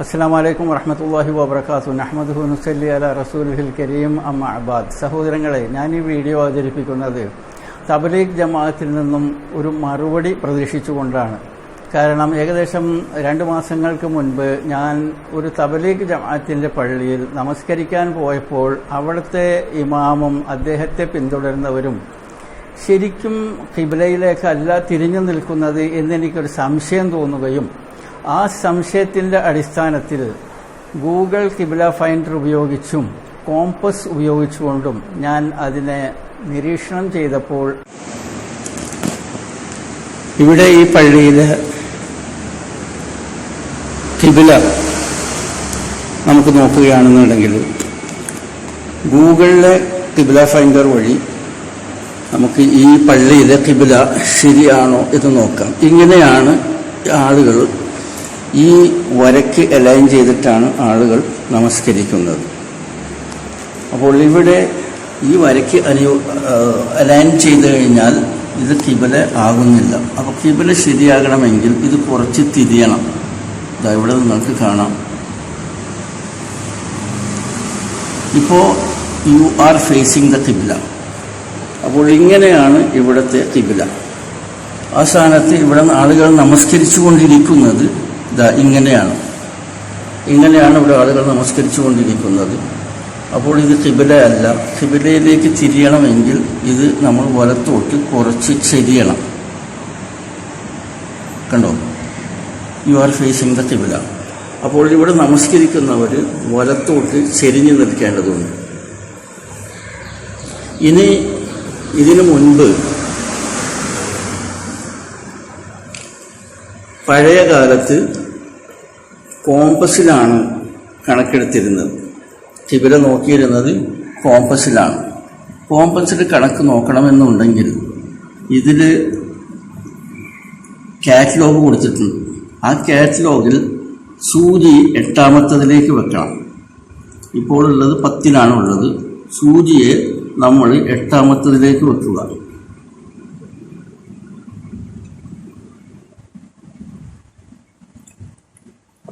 അസ്സാം വലൈക്കും വറഹമത്തല്ലാഹി വാബർക്കാത്തു അഹമ്മദ് ഹുനുസല്ലി അല റസൂലുഹിൽ കരീം. അമ്മ അബാദ് സഹോദരങ്ങളെ ഞാൻ ഈ വീഡിയോ അവതരിപ്പിക്കുന്നത് തബലീഗ് ജമാഅത്തിൽ നിന്നും ഒരു മറുപടി പ്രതീക്ഷിച്ചുകൊണ്ടാണ്. കാരണം ഏകദേശം രണ്ട് മാസങ്ങൾക്ക് മുൻപ് ഞാൻ ഒരു തബലീഗ് ജമാഅത്തിന്റെ പള്ളിയിൽ നമസ്കരിക്കാൻ പോയപ്പോൾ അവിടുത്തെ ഇമാമും അദ്ദേഹത്തെ പിന്തുടരുന്നവരും ശരിക്കും കിബിലയിലേക്കല്ല തിരിഞ്ഞു നിൽക്കുന്നത് എന്നെനിക്കൊരു സംശയം തോന്നുകയും ആ സംശയത്തിന്റെ അടിസ്ഥാനത്തിൽ ഗൂഗിൾ കിബില ഫൈൻഡർ ഉപയോഗിച്ചും കോമ്പസ് ഉപയോഗിച്ചുകൊണ്ടും ഞാൻ അതിനെ നിരീക്ഷണം ചെയ്തപ്പോൾ ഇവിടെ ഈ പള്ളിയിലെ കിബില നമുക്ക് നോക്കുകയാണെന്നുണ്ടെങ്കിൽ ഗൂഗിളിലെ കിബില ഫൈൻഡർ വഴി നമുക്ക് ഈ പള്ളിയിലെ കിബില ശരിയാണോ എന്ന് നോക്കാം. ഇങ്ങനെയാണ് ആളുകൾ ഈ വരയ്ക്ക് അലൈൻ ചെയ്തിട്ടാണ് ആളുകൾ നമസ്കരിക്കുന്നത്. അപ്പോൾ ഇവിടെ ഈ വരയ്ക്ക് അനുയോ അലൈൻ ചെയ്ത് കഴിഞ്ഞാൽ ഇത് കിബല ആകുന്നില്ല. അപ്പോൾ കിബല ശരിയാകണമെങ്കിൽ ഇത് കുറച്ച് തിരിയണം. ഇതാ ഇവിടെ നിങ്ങൾക്ക് കാണാം. ഇപ്പോൾ യു ആർ ഫേസിങ് ദ കിബില അപ്പോൾ ഇങ്ങനെയാണ് ഇവിടുത്തെ കിബില ആ സ്ഥാനത്ത് ഇവിടെ ആളുകൾ നമസ്കരിച്ചു കൊണ്ടിരിക്കുന്നത് ഇങ്ങനെയാണ്. ഇങ്ങനെയാണ് ഇവിടെ ആളുകൾ നമസ്കരിച്ചു കൊണ്ടിരിക്കുന്നത് അപ്പോൾ ഇത് കിബിലയല്ല കിബിലയിലേക്ക് തിരിയണമെങ്കിൽ ഇത് നമ്മൾ വലത്തോട്ട് കുറച്ച് ചെരിയണം. കണ്ടോ? യു ആർ ഫേസിങ് ദ കിബില അപ്പോൾ ഇവിടെ നമസ്കരിക്കുന്നവർ വലത്തോട്ട് ചെരിഞ്ഞു നിൽക്കേണ്ടതുണ്ട്. ഇനി ഇതിനു മുൻപ് പഴയ കാലത്ത് കോമ്പസിലാണ് കണക്കെടുത്തിരുന്നത്. കിബില നോക്കിയിരുന്നത് കോമ്പസിലാണ്. കോമ്പസിൽ കണക്ക് നോക്കണമെന്നുണ്ടെങ്കിൽ ഇതിൽ കാറ്റലോഗ് കൊടുത്തിട്ടുണ്ട്. ആ കാറ്റലോഗിൽ സൂചി എട്ടാമത്തതിലേക്ക് വെക്കണം. ഇപ്പോൾ ഉള്ളത് പത്തിനാണ് ഉള്ളത്. സൂചിയെ നമ്മൾ എട്ടാമത്തതിലേക്ക് വെക്കുക.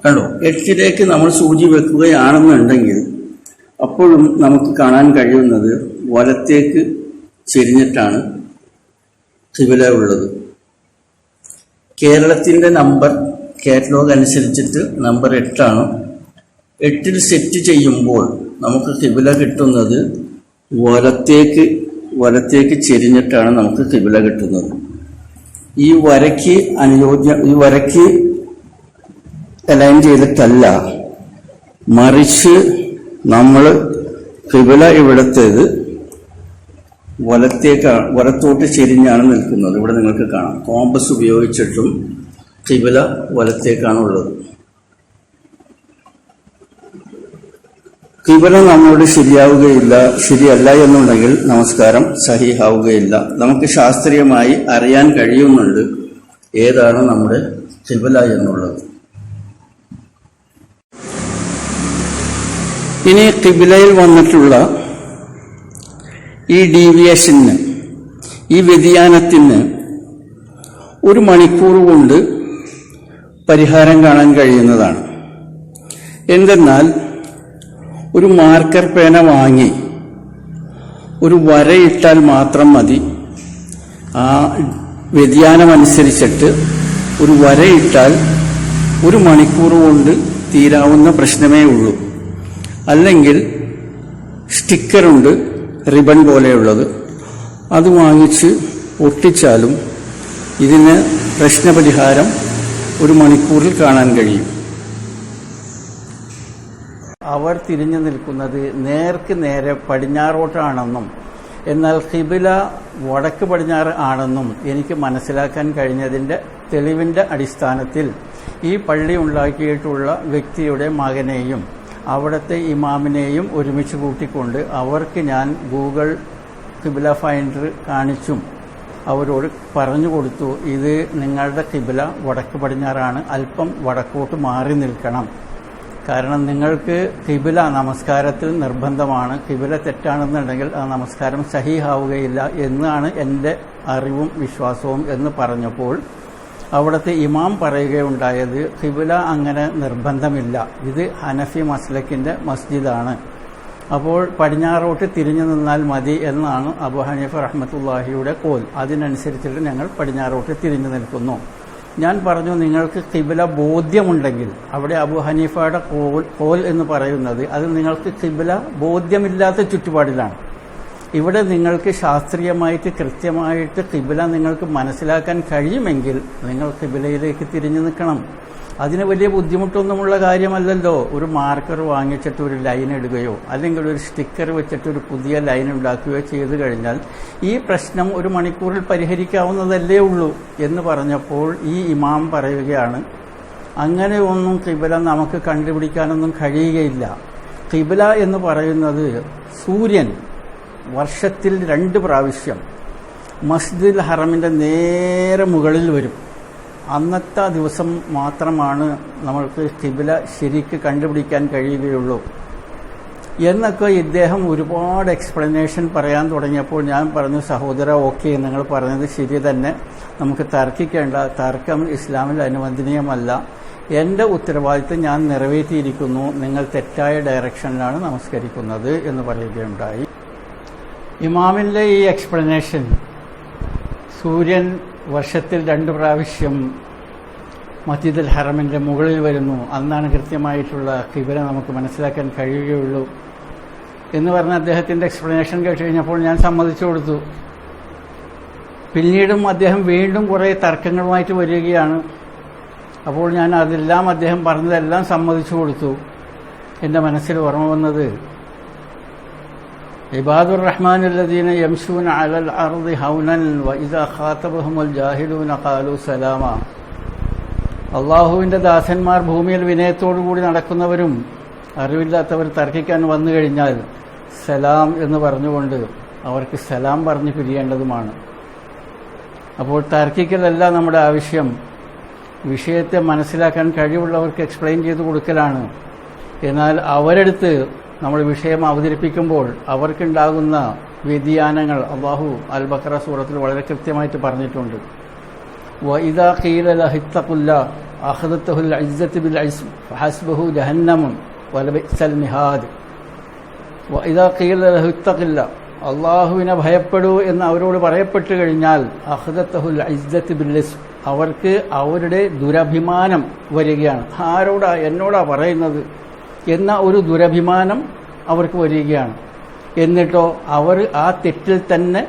കണ്ടോ എട്ടിലേക്ക് നമ്മൾ സൂചി വെക്കുകയാണെന്നുണ്ടെങ്കിൽ അപ്പോഴും നമുക്ക് കാണാൻ കഴിയുന്നത് വലത്തേക്ക് ചെരിഞ്ഞിട്ടാണ് ത്രിപുര ഉള്ളത്. കേരളത്തിന്റെ നമ്പർ കാറ്റലോഗ് അനുസരിച്ചിട്ട് നമ്പർ എട്ടാണ്. എട്ടിൽ സെറ്റ് ചെയ്യുമ്പോൾ നമുക്ക് ത്രിപുര കിട്ടുന്നത് വലത്തേക്ക് വലത്തേക്ക് ചെരിഞ്ഞിട്ടാണ് നമുക്ക് ത്രിപുര കിട്ടുന്നത്. ഈ വരയ്ക്ക് അനുയോജ്യ ഈ വരയ്ക്ക് അലൈൻ ചെയ്തിട്ടല്ല. മറിച്ച് നമ്മൾ കിബില ഇവിടത്തേത് വലത്തേക്കാണ് വലത്തോട്ട് ചെരിഞ്ഞാണ് നിൽക്കുന്നത്. ഇവിടെ നിങ്ങൾക്ക് കാണാം. കോമ്പസ് ഉപയോഗിച്ചിട്ടും കിബില വലത്തേക്കാണ് ഉള്ളത്. കിബില നമ്മളോട് ശരിയാവുകയില്ല ശരിയല്ല എന്നുണ്ടെങ്കിൽ നമസ്കാരം സഹിയാവുകയില്ല നമുക്ക് ശാസ്ത്രീയമായി അറിയാൻ കഴിയുന്നുണ്ട് ഏതാണ് നമ്മുടെ കിബില എന്നുള്ളത്. ഇനി കിബിലയിൽ വന്നിട്ടുള്ള ഈ ഡീവിയേഷന് ഈ വ്യതിയാനത്തിന് ഒരു മണിക്കൂർ കൊണ്ട് പരിഹാരം കാണാൻ കഴിയുന്നതാണ്. എന്തെന്നാൽ ഒരു മാർക്കർ പേന വാങ്ങി ഒരു വരയിട്ടാൽ മാത്രം മതി. ആ വ്യതിയാനമനുസരിച്ചിട്ട് ഒരു വരയിട്ടാൽ ഒരു മണിക്കൂർ കൊണ്ട് തീരാവുന്ന പ്രശ്നമേ ഉള്ളൂ. അല്ലെങ്കിൽ സ്റ്റിക്കറുണ്ട് റിബൺ പോലെയുള്ളത്. അത് വാങ്ങിച്ച് ഒട്ടിച്ചാലും ഇതിന് പ്രശ്നപരിഹാരം ഒരു മണിക്കൂറിൽ കാണാൻ കഴിയും. അവർ തിരിഞ്ഞു നിൽക്കുന്നത് നേർക്ക് നേരെ പടിഞ്ഞാറോട്ടാണെന്നും എന്നാൽ ഹിബില വടക്ക് പടിഞ്ഞാറ് ആണെന്നും എനിക്ക് മനസ്സിലാക്കാൻ കഴിഞ്ഞതിന്റെ തെളിവിന്റെ അടിസ്ഥാനത്തിൽ ഈ പള്ളി ഉണ്ടാക്കിയിട്ടുള്ള വ്യക്തിയുടെ മകനെയും അവിടുത്തെ ഇമാമിനെയും ഒരുമിച്ച് കൂട്ടിക്കൊണ്ട് അവർക്ക് ഞാൻ ഗൂഗിൾ കിബില ഫൈൻഡർ കാണിച്ചും അവരോട് പറഞ്ഞു കൊടുത്തു ഇത് നിങ്ങളുടെ കിബില വടക്ക് പടിഞ്ഞാറാണ് അല്പം വടക്കോട്ട് മാറി നിൽക്കണം. കാരണം നിങ്ങൾക്ക് കിബില നമസ്കാരത്തിൽ നിർബന്ധമാണ് കിബില തെറ്റാണെന്നുണ്ടെങ്കിൽ ആ നമസ്കാരം സഹിഹാവുകയില്ല എന്നാണ് എന്റെ അറിവും വിശ്വാസവും എന്ന് പറഞ്ഞപ്പോൾ അവിടുത്തെ ഇമാം പറയുകയുണ്ടായത് കിബില അങ്ങനെ നിർബന്ധമില്ല. ഇത് ഹനഫി മസ്ലക്കിന്റെ മസ്ജിദാണ്. അപ്പോൾ പടിഞ്ഞാറോട്ട് തിരിഞ്ഞു നിന്നാൽ മതി എന്നാണ് അബു ഹനീഫ് റഹ്മത്തുല്ലാഹിയുടെ കോൽ. അതിനനുസരിച്ചിട്ട് ഞങ്ങൾ പടിഞ്ഞാറോട്ട് തിരിഞ്ഞു നിൽക്കുന്നു. ഞാൻ പറഞ്ഞു നിങ്ങൾക്ക് കിബില ബോധ്യമുണ്ടെങ്കിൽ അവിടെ അബു ഹനീഫയുടെ കോൽ കോൽ എന്ന് പറയുന്നത് അത് നിങ്ങൾക്ക് കിബില ബോധ്യമില്ലാത്ത ചുറ്റുപാടിലാണ്. ഇവിടെ നിങ്ങൾക്ക് ശാസ്ത്രീയമായിട്ട് കൃത്യമായിട്ട് കിബില നിങ്ങൾക്ക് മനസ്സിലാക്കാൻ കഴിയുമെങ്കിൽ നിങ്ങൾ കിബിലയിലേക്ക് തിരിഞ്ഞു നിൽക്കണം. അതിന് വലിയ ബുദ്ധിമുട്ടൊന്നുമുള്ള കാര്യമല്ലല്ലോ. ഒരു മാർക്കർ വാങ്ങിച്ചിട്ട് ഒരു ലൈൻ ഇടുകയോ അല്ലെങ്കിൽ ഒരു സ്റ്റിക്കർ വെച്ചിട്ട് ഒരു പുതിയ ലൈൻ ഉണ്ടാക്കുകയോ ചെയ്തു കഴിഞ്ഞാൽ ഈ പ്രശ്നം ഒരു മണിക്കൂറിൽ പരിഹരിക്കാവുന്നതല്ലേ ഉള്ളൂ എന്ന് പറഞ്ഞപ്പോൾ ഈ ഇമാം പറയുകയാണ് അങ്ങനെ ഒന്നും കിബില നമുക്ക് കണ്ടുപിടിക്കാനൊന്നും കഴിയുകയില്ല. കിബില എന്ന് പറയുന്നത് സൂര്യൻ വർഷത്തിൽ രണ്ട് പ്രാവശ്യം മസ്ജിദുൽ ഹറമിന്റെ നേരെ മുകളിൽ വരും. അന്നത്തെ ദിവസം മാത്രമാണ് നമ്മൾക്ക് കിബില ശരിക്ക് കണ്ടുപിടിക്കാൻ കഴിയുകയുള്ളൂ. എന്നൊക്കെ ഇദ്ദേഹം ഒരുപാട് എക്സ്പ്ലനേഷൻ പറയാൻ തുടങ്ങിയപ്പോൾ ഞാൻ പറഞ്ഞു സഹോദര ഓക്കെ നിങ്ങൾ പറഞ്ഞത് ശരി തന്നെ. നമുക്ക് തർക്കിക്കേണ്ട തർക്കം ഇസ്ലാമിൽ അനുവദനീയമല്ല. എന്റെ ഉത്തരവാദിത്വം ഞാൻ നിറവേറ്റിയിരിക്കുന്നു. നിങ്ങൾ തെറ്റായ ഡയറക്ഷനിലാണ് നമസ്കരിക്കുന്നത് എന്ന് പറയുകയുണ്ടായി. ഇമാമിന്റെ ഈ എക്സ്പ്ലനേഷൻ സൂര്യൻ വർഷത്തിൽ രണ്ട് പ്രാവശ്യം മസ്ജിദുൽ ഹറമിന്റെ മുകളിൽ വരുന്നു അന്നാണ് കൃത്യമായിട്ടുള്ള കിബില നമുക്ക് മനസ്സിലാക്കാൻ കഴിയുകയുള്ളൂ. എന്ന് പറഞ്ഞ അദ്ദേഹത്തിന്റെ എക്സ്പ്ലനേഷൻ കേട്ട് കഴിഞ്ഞപ്പോൾ ഞാൻ സമ്മതിച്ചു കൊടുത്തു. പിന്നീടും അദ്ദേഹം വീണ്ടും കുറേ തർക്കങ്ങളുമായിട്ട് വരികയാണ്. അപ്പോൾ ഞാൻ അതെല്ലാം അദ്ദേഹം പറഞ്ഞതെല്ലാം സമ്മതിച്ചു കൊടുത്തു. എന്റെ മനസ്സിൽ ഓർമ്മ വന്നത് ഇബാദുർ റഹ്മാൻ الذين يمشون على الأرض هونا وإذا خاطبهم الجاهلون قالوا سلاما അള്ളാഹുവിൻ്റെ ദാസന്മാർ ഭൂമിയിൽ വിനയത്തോടു കൂടി നടക്കുന്നവരും അറിവില്ലാത്തവർ തർക്കിക്കാൻ വന്നു കഴിഞ്ഞാൽ സലാം എന്ന് പറഞ്ഞുകൊണ്ട് അവർക്ക് സലാം പറഞ്ഞു പിരിയേണ്ടതുമാണ് അപ്പോൾ തർക്കിക്കലല്ല നമ്മുടെ ആവശ്യം വിഷയത്തെ മനസ്സിലാക്കാൻ കഴിവുള്ളവർക്ക് എക്സ്പ്ലെയിൻ ചെയ്ത് കൊടുക്കലാണ് എന്നാൽ അവരെടുത്ത് നമ്മൾ വിഷയം അവതരിപ്പിക്കുമ്പോൾ അവർക്കുണ്ടാകുന്ന വ്യതിയാനങ്ങൾ അള്ളാഹു അൽ ബക്ര സൂറത്തിൽ വളരെ കൃത്യമായിട്ട് പറഞ്ഞിട്ടുണ്ട്. ബിൽ മിഹാദ് അള്ളാഹുവിനെ ഭയപ്പെടൂ എന്ന് അവരോട് പറയപ്പെട്ടു കഴിഞ്ഞാൽ അവർക്ക് അവരുടെ ദുരഭിമാനം വരികയാണ്. ആരോടാ എന്നോടാ പറയുന്നത്? എന്ന ഒരു ദുരഭിമാനം അവർക്ക് വരികയാണ്. എന്നിട്ടോ അവർ ആ തെറ്റിൽ തന്നെ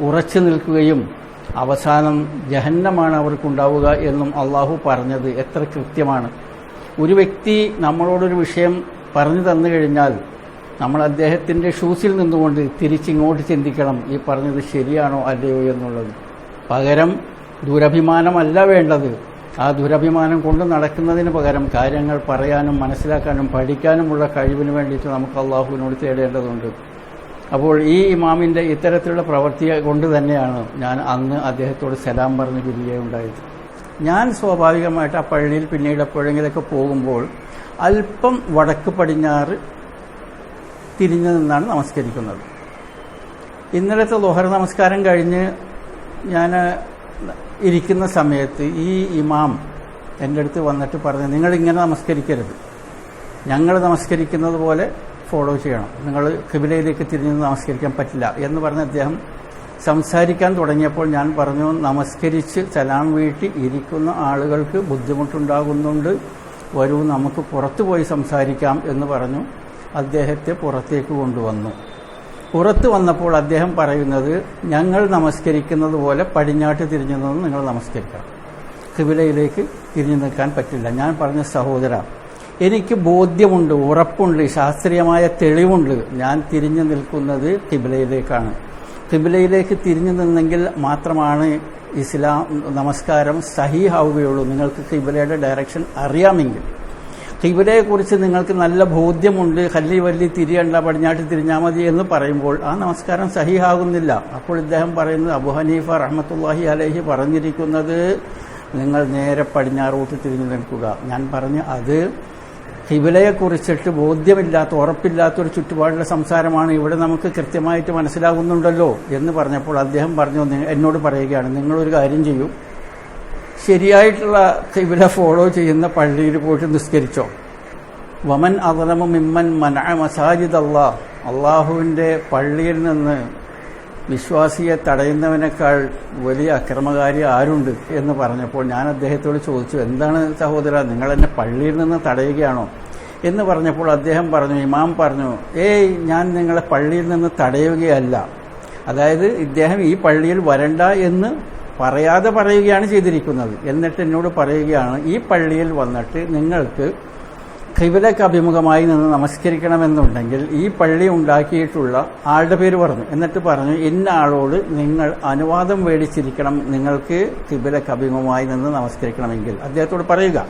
ഉറച്ചു നിൽക്കുകയും അവസാനം ജഹന്നമാണ് അവർക്കുണ്ടാവുക എന്നും അള്ളാഹു പറഞ്ഞത്. എത്ര കൃത്യമാണ്. ഒരു വ്യക്തി നമ്മളോടൊരു വിഷയം പറഞ്ഞു തന്നു കഴിഞ്ഞാൽ നമ്മൾ അദ്ദേഹത്തിന്റെ ഷൂസിൽ നിന്നുകൊണ്ട് തിരിച്ചിങ്ങോട്ട് ചിന്തിക്കണം ഈ പറഞ്ഞത് ശരിയാണോ അല്ലയോ എന്നുള്ളത്. പകരം ദുരഭിമാനമല്ല വേണ്ടത്. ആ ദുരഭിമാനം കൊണ്ട് നടക്കുന്നതിന് പകരം കാര്യങ്ങൾ പറയാനും മനസ്സിലാക്കാനും പഠിക്കാനുമുള്ള കഴിവിന് വേണ്ടിയിട്ട് നമുക്ക് അള്ളാഹുവിനോട് തേടേണ്ടതുണ്ട്. അപ്പോൾ ഈ ഇമാമിന്റെ ഇത്തരത്തിലുള്ള പ്രവൃത്തി കൊണ്ട് തന്നെയാണ് ഞാൻ അന്ന് അദ്ദേഹത്തോട് സലാം പറഞ്ഞ് പിരികയുണ്ടായത് ഞാൻ സ്വാഭാവികമായിട്ട് ആ പള്ളിയിൽ പിന്നീട് എപ്പോഴെങ്കിലൊക്കെ പോകുമ്പോൾ അല്പം വടക്ക് പടിഞ്ഞാറ് തിരിഞ്ഞു നിന്നാണ് നമസ്കരിക്കുന്നത്. ഇന്നലത്തെ ലോഹർ നമസ്കാരം കഴിഞ്ഞ് ഞാൻ ഇരിക്കുന്ന സമയത്ത് ഈ ഇമാം എന്റെ അടുത്ത് വന്നിട്ട് പറഞ്ഞു നിങ്ങൾ ഇങ്ങനെ നമസ്കരിക്കരുത്. ഞങ്ങൾ നമസ്കരിക്കുന്നത് പോലെ ഫോളോ ചെയ്യണം. നിങ്ങൾ കിബിലയിലേക്ക് തിരിഞ്ഞ് നമസ്കരിക്കാൻ പറ്റില്ല. എന്ന് പറഞ്ഞ് അദ്ദേഹം സംസാരിക്കാൻ തുടങ്ങിയപ്പോൾ ഞാൻ പറഞ്ഞു നമസ്കരിച്ച് സലാം വീട്ടി ഇരിക്കുന്ന ആളുകൾക്ക് ബുദ്ധിമുട്ടുണ്ടാകുന്നുണ്ട്. വരൂ നമുക്ക് പുറത്തു പോയി സംസാരിക്കാം. എന്ന് പറഞ്ഞു. അദ്ദേഹത്തെ പുറത്തേക്ക് കൊണ്ടുവന്നു. പുറത്ത് വന്നപ്പോൾ അദ്ദേഹം പറയുന്നത് ഞങ്ങൾ നമസ്കരിക്കുന്നത് പോലെ പടിഞ്ഞാട്ട് തിരിഞ്ഞു നിന്ന് നിങ്ങൾ നമസ്കരിക്കണം. കിബിലയിലേക്ക് തിരിഞ്ഞു നിൽക്കാൻ പറ്റില്ല. ഞാൻ പറഞ്ഞ സഹോദര എനിക്ക് ബോധ്യമുണ്ട് ഉറപ്പുണ്ട് ശാസ്ത്രീയമായ തെളിവുണ്ട്. ഞാൻ തിരിഞ്ഞു നിൽക്കുന്നത് കിബിലയിലേക്കാണ് കിബിലയിലേക്ക് തിരിഞ്ഞു നിന്നെങ്കിൽ മാത്രമാണ് ഇസ്ലാം നമസ്കാരം സഹീഹാവുകയുള്ളൂ നിങ്ങൾക്ക് കിബിലയുടെ ഡയറക്ഷൻ അറിയാമെങ്കിൽ. കിബിലയെക്കുറിച്ച് നിങ്ങൾക്ക് നല്ല ബോധ്യമുണ്ട് ഹല്ലി വല്ലി തിരിയണ്ട പടിഞ്ഞാട്ട് തിരിഞ്ഞാൽ മതി എന്ന് പറയുമ്പോൾ ആ നമസ്കാരം സഹിഹാകുന്നില്ല. അപ്പോൾ ഇദ്ദേഹം പറയുന്നത് അബു ഹനീഫ റഹ്മത്തുല്ലാഹി അലഹി പറഞ്ഞിരിക്കുന്നത് നിങ്ങൾ നേരെ പടിഞ്ഞാറോട്ട് തിരിഞ്ഞു നിൽക്കുക. ഞാൻ പറഞ്ഞു അത് ഹിബിലയെക്കുറിച്ചിട്ട് ബോധ്യമില്ലാത്ത ഉറപ്പില്ലാത്ത ഒരു ചുറ്റുപാടിലെ സംസാരമാണ് ഇവിടെ നമുക്ക് കൃത്യമായിട്ട് മനസ്സിലാകുന്നുണ്ടല്ലോ എന്ന് പറഞ്ഞപ്പോൾ അദ്ദേഹം പറഞ്ഞു എന്നോട് പറയുകയാണ് നിങ്ങളൊരു കാര്യം ചെയ്യൂ. ശരിയായിട്ടുള്ള ഇവരെ ഫോളോ ചെയ്യുന്ന പള്ളിയിൽ പോയിട്ട് നിസ്കരിച്ചോ? വമൻ അദലമു മിമ്മൻ മന മസാജിദ് അള്ളാ അള്ളാഹുവിന്റെ പള്ളിയിൽ നിന്ന് വിശ്വാസിയെ തടയുന്നവനേക്കാൾ വലിയ അക്രമകാരി ആരുണ്ട് എന്ന് പറഞ്ഞപ്പോൾ ഞാൻ അദ്ദേഹത്തോട് ചോദിച്ചു എന്താണ് സഹോദര നിങ്ങൾ എന്നെ പള്ളിയിൽ നിന്ന് തടയുകയാണോ? എന്ന് പറഞ്ഞപ്പോൾ അദ്ദേഹം പറഞ്ഞു ഇമാം പറഞ്ഞു ഏയ് ഞാൻ നിങ്ങളെ പള്ളിയിൽ നിന്ന് തടയുകയല്ല. അതായത് ഇദ്ദേഹം ഈ പള്ളിയിൽ വരണ്ട എന്ന് പറയാതെ പറയുകയാണ് ചെയ്തിരിക്കുന്നത്. എന്നിട്ട് എന്നോട് പറയുകയാണ് ഈ പള്ളിയിൽ വന്നിട്ട് നിങ്ങൾക്ക് ഖിബിലക്ക് അഭിമുഖമായി നിന്ന് നമസ്കരിക്കണമെന്നുണ്ടെങ്കിൽ ഈ പള്ളി ഉണ്ടാക്കിയിട്ടുള്ള ആളുടെ പേര് പറഞ്ഞു. എന്നിട്ട് പറഞ്ഞു ഇന്ന ആളോട് നിങ്ങൾ അനുവാദം മേടിച്ചിരിക്കണം. നിങ്ങൾക്ക് ഖിബിലക്ക് അഭിമുഖമായി നിന്ന് നമസ്കരിക്കണമെങ്കിൽ. അദ്ദേഹത്തോട് പറയുക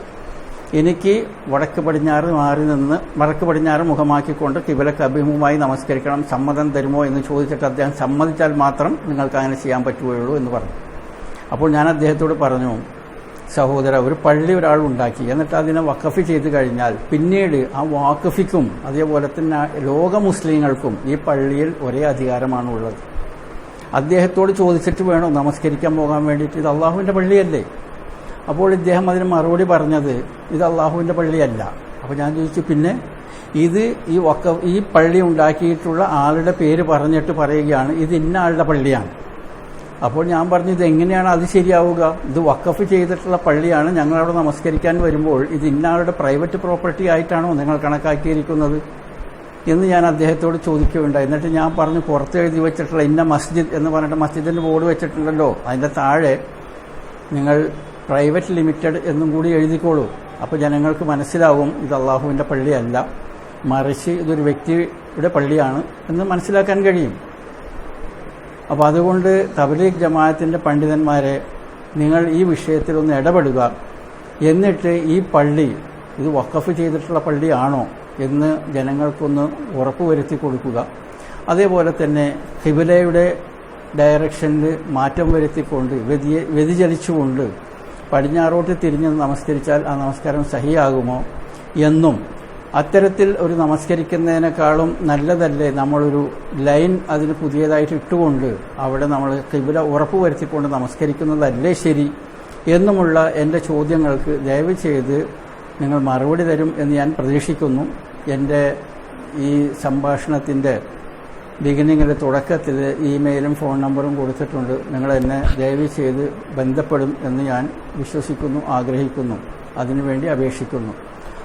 എനിക്ക് വടക്ക് പടിഞ്ഞാറ് മാറി നിന്ന് വടക്ക് പടിഞ്ഞാറ് മുഖമാക്കിക്കൊണ്ട് കിബിലക്ക് അഭിമുഖമായി നമസ്കരിക്കണം. സമ്മതം തരുമോ എന്ന് ചോദിച്ചിട്ട് അദ്ദേഹം സമ്മതിച്ചാൽ മാത്രം നിങ്ങൾക്ക് അങ്ങനെ ചെയ്യാൻ പറ്റുകയുള്ളൂ എന്ന് പറഞ്ഞു. അപ്പോൾ ഞാൻ അദ്ദേഹത്തോട് പറഞ്ഞു സഹോദര ഒരു പള്ളി ഒരാൾ ഉണ്ടാക്കി. എന്നിട്ട് അതിനെ വഖഫ് ചെയ്ത് കഴിഞ്ഞാൽ പിന്നീട് ആ വാക്കഫിക്കും അതേപോലെ തന്നെ ലോക മുസ്ലിങ്ങൾക്കും ഈ പള്ളിയിൽ ഒരേ അധികാരമാണ് ഉള്ളത്. അദ്ദേഹത്തോട് ചോദിച്ചിട്ട് വേണോ നമസ്കരിക്കാൻ പോകാൻ വേണ്ടിയിട്ട്? ഇത് അള്ളാഹുവിന്റെ പള്ളിയല്ലേ? അപ്പോൾ ഇദ്ദേഹം അതിന് മറുപടി പറഞ്ഞത് ഇത് അള്ളാഹുവിന്റെ പള്ളിയല്ല. അപ്പോൾ ഞാൻ ചോദിച്ചു പിന്നെ? ഇത് ഈ വക്ക ഈ പള്ളി ഉണ്ടാക്കിയിട്ടുള്ള ആളുടെ പേര് പറഞ്ഞിട്ട് പറയുകയാണ് ഇത് ഇന്ന ആളുടെ പള്ളിയാണ്. അപ്പോൾ ഞാൻ പറഞ്ഞു ഇത് എങ്ങനെയാണ് അത് ശരിയാവുക? ഇത് വക്കഫ് ചെയ്തിട്ടുള്ള പള്ളിയാണ്. ഞങ്ങളവിടെ നമസ്കരിക്കാൻ വരുമ്പോൾ ഇത് ഇന്നാളുടെ പ്രൈവറ്റ് പ്രോപ്പർട്ടി ആയിട്ടാണോ നിങ്ങൾ കണക്കാക്കിയിരിക്കുന്നത്? എന്ന് ഞാൻ അദ്ദേഹത്തോട് ചോദിക്കുകയുണ്ടായി. എന്നിട്ട് ഞാൻ പറഞ്ഞു പുറത്ത് എഴുതി വെച്ചിട്ടുള്ള ഇന്ന മസ്ജിദ് എന്ന് പറഞ്ഞിട്ട് മസ്ജിദിന്റെ ബോർഡ് വെച്ചിട്ടുണ്ടല്ലോ. അതിന്റെ താഴെ നിങ്ങൾ പ്രൈവറ്റ് ലിമിറ്റഡ് എന്നും കൂടി എഴുതിക്കോളൂ. അപ്പോൾ ജനങ്ങൾക്ക് മനസ്സിലാവും ഇത് അള്ളാഹുവിന്റെ പള്ളിയല്ല. മറിച്ച് ഇതൊരു വ്യക്തിയുടെ പള്ളിയാണ് എന്ന് മനസ്സിലാക്കാൻ കഴിയും. അപ്പോൾ അതുകൊണ്ട് തബലീഗ് ജമാഅത്തിന്റെ പണ്ഡിതന്മാരെ നിങ്ങൾ ഈ വിഷയത്തിൽ ഒന്ന് ഇടപെടുക. എന്നിട്ട് ഈ പള്ളി ഇത് വക്കഫ് ചെയ്തിട്ടുള്ള പള്ളിയാണോ എന്ന് ജനങ്ങൾക്കൊന്ന് ഉറപ്പുവരുത്തി കൊടുക്കുക. അതേപോലെ തന്നെ ഹിബിലയുടെ ഡയറക്ഷനിൽ മാറ്റം വരുത്തിക്കൊണ്ട് വ്യതിയ വ്യതിചലിച്ചുകൊണ്ട് പടിഞ്ഞാറോട്ട് തിരിഞ്ഞ് നമസ്കരിച്ചാൽ ആ നമസ്കാരം സഹിയാകുമോ എന്നും അത്തരത്തിൽ ഒരു നമസ്കരിക്കുന്നതിനേക്കാളും നല്ലതല്ലേ നമ്മളൊരു ലൈൻ അതിന് പുതിയതായിട്ട് ഇട്ടുകൊണ്ട് അവിടെ നമ്മൾ കിബില ഉറപ്പ് വരുത്തിക്കൊണ്ട് നമസ്കരിക്കുന്നതല്ലേ ശരി എന്നുമുള്ള എന്റെ ചോദ്യങ്ങൾക്ക് ദയവ് ചെയ്ത് നിങ്ങൾ മറുപടി തരും എന്ന് ഞാൻ പ്രതീക്ഷിക്കുന്നു. എന്റെ ഈ സംഭാഷണത്തിന്റെ ബിഗിനിങ്ങിന്റെ തുടക്കത്തിൽ ഇമെയിലും ഫോൺ നമ്പറും കൊടുത്തിട്ടുണ്ട്. നിങ്ങൾ എന്നെ ദയവ് ചെയ്ത് ബന്ധപ്പെടും എന്ന് ഞാൻ വിശ്വസിക്കുന്നു ആഗ്രഹിക്കുന്നു. അതിനുവേണ്ടി അപേക്ഷിക്കുന്നു.